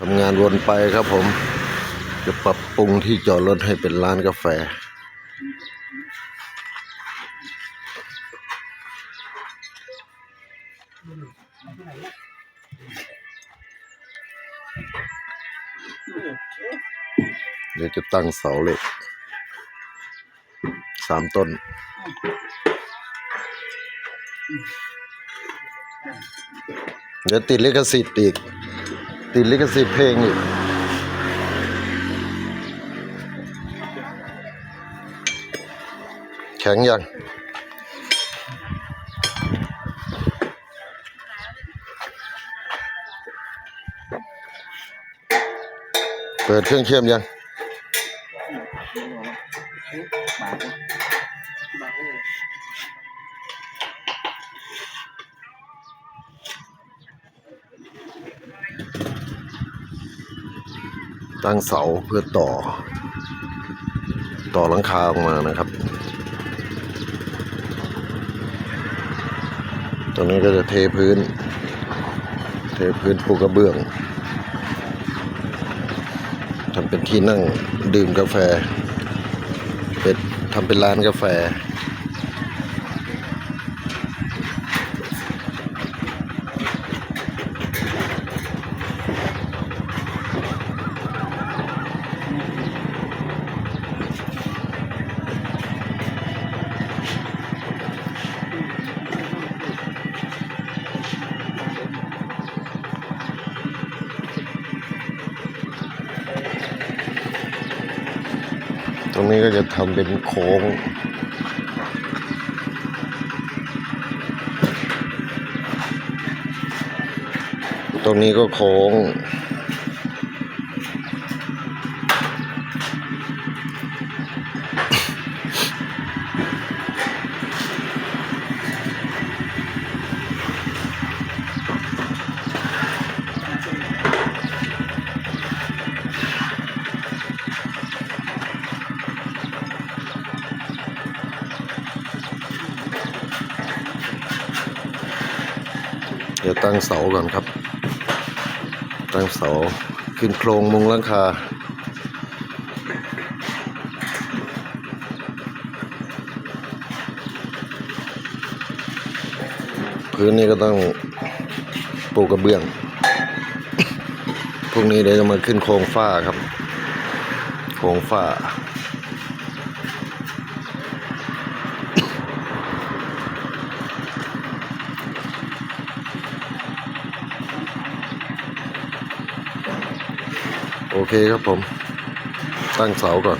ทำงานวนไปครับผม จะปรับปรุงที่จอดรถให้เป็นร้านกาแฟ เดี๋ยวจะตั้งเสาเหล็กสามต้น เดี๋ยวติดลิขสิทธิ์อีก ติดลิขสิทธิ์เพลงอีกแข็งยังเปิดเครื่องเชื่อมยัง ตั้งเสาเพื่อต่อ ต่อหลังคาออกมานะครับ ตรงนี้ก็จะเทพื้น เทพื้นปูกระเบื้องทำเป็นที่นั่งดื่มกาแฟ เป็นทำเป็นร้านกาแฟ รงนี้ก็จะทำเป็นโค้งตรงนี้ก็โค้ง เดี๋ยวตั้งเสาก่อนครับ ตั้งเสาขึ้นโครงมุงหลังคาพื้นนี้ก็ต้องปูกระเบื้อง พรุ่งนี้เดี๋ยวจะมาขึ้นโครงฝ้าครับ โครงฝ้า โอเคครับผม ตั้งเสาก่อน